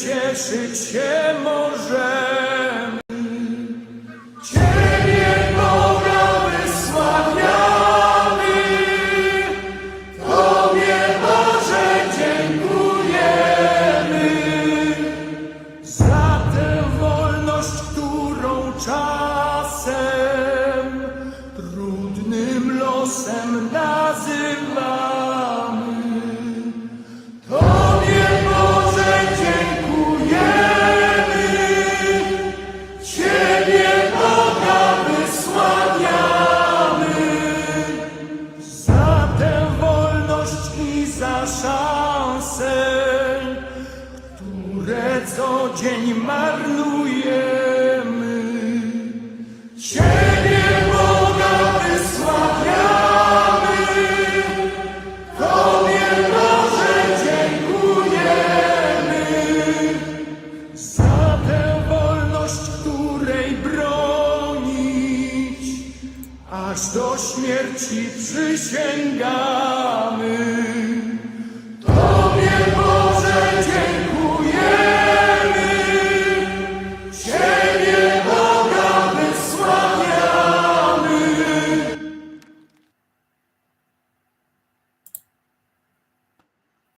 cieszyć się możemy. Które co dzień marnujemy. Ciebie Boga wysławiamy, Tobie Boże dziękujemy za tę wolność, której bronić aż do śmierci przysięgamy.